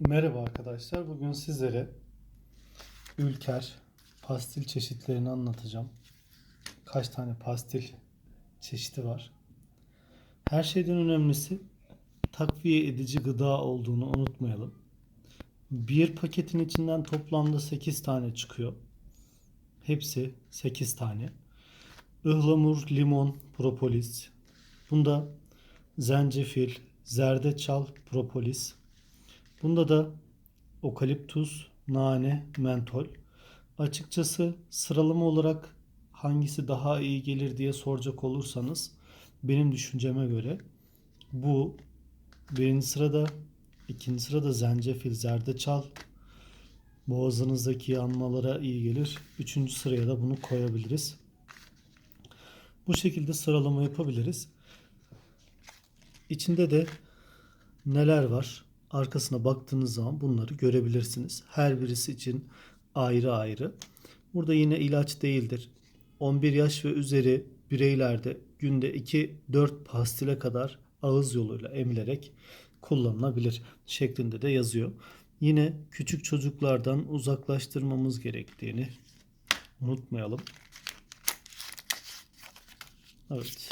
Merhaba arkadaşlar. Bugün sizlere ülker pastil çeşitlerini anlatacağım. Kaç tane pastil çeşidi var. Her şeyden önemlisi takviye edici gıda olduğunu unutmayalım. Bir paketin içinden toplamda 8 tane çıkıyor. Hepsi 8 tane. Ihlamur, limon, propolis. Bunda zencefil, zerdeçal, propolis. Bunda da okaliptus, nane, mentol. Açıkçası sıralama olarak hangisi daha iyi gelir diye soracak olursanız benim düşünceme göre bu birinci sırada, ikinci sırada zencefil, zerdeçal boğazınızdaki yanmalara iyi gelir. Üçüncü sıraya da bunu koyabiliriz. Bu şekilde sıralama yapabiliriz. İçinde de neler var? Arkasına baktığınız zaman bunları görebilirsiniz. Her birisi için ayrı ayrı. Burada yine ilaç değildir. 11 yaş ve üzeri bireylerde günde 2-4 pastile kadar ağız yoluyla emilerek kullanılabilir şeklinde de yazıyor. Yine küçük çocuklardan uzaklaştırmamız gerektiğini unutmayalım. Evet.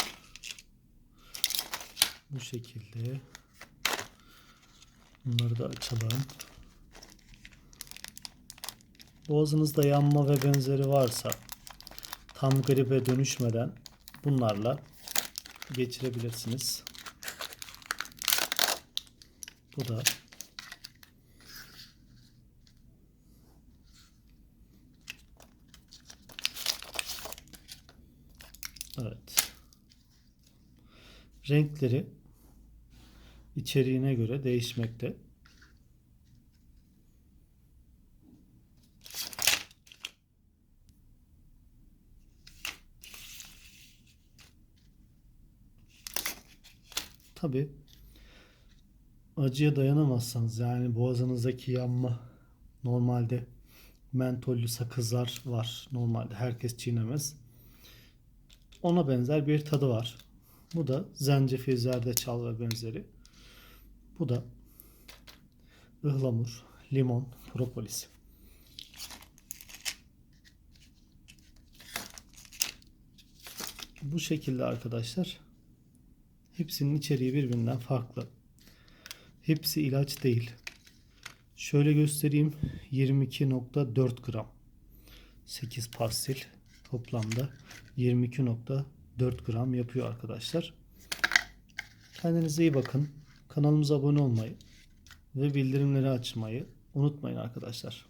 Bu şekilde. Bunları da açalım. Boğazınızda yanma ve benzeri varsa tam gribe dönüşmeden bunlarla geçirebilirsiniz. Bu da Evet. Renkleri içeriğine göre değişmekte. Tabi acıya dayanamazsanız yani boğazınızdaki yanma normalde mentollü sakızlar var. Normalde herkes çiğnemez. Ona benzer bir tadı var. Bu da zencefil, zerdeçal ve benzeri. Bu da ıhlamur, limon, propolis. Bu şekilde arkadaşlar. Hepsinin içeriği birbirinden farklı. Hepsi ilaç değil. Şöyle göstereyim. 22.4 gram. 8 pastil toplamda 22.4 gram yapıyor arkadaşlar. Kendinize iyi bakın. Kanalımıza abone olmayı ve bildirimleri açmayı unutmayın arkadaşlar.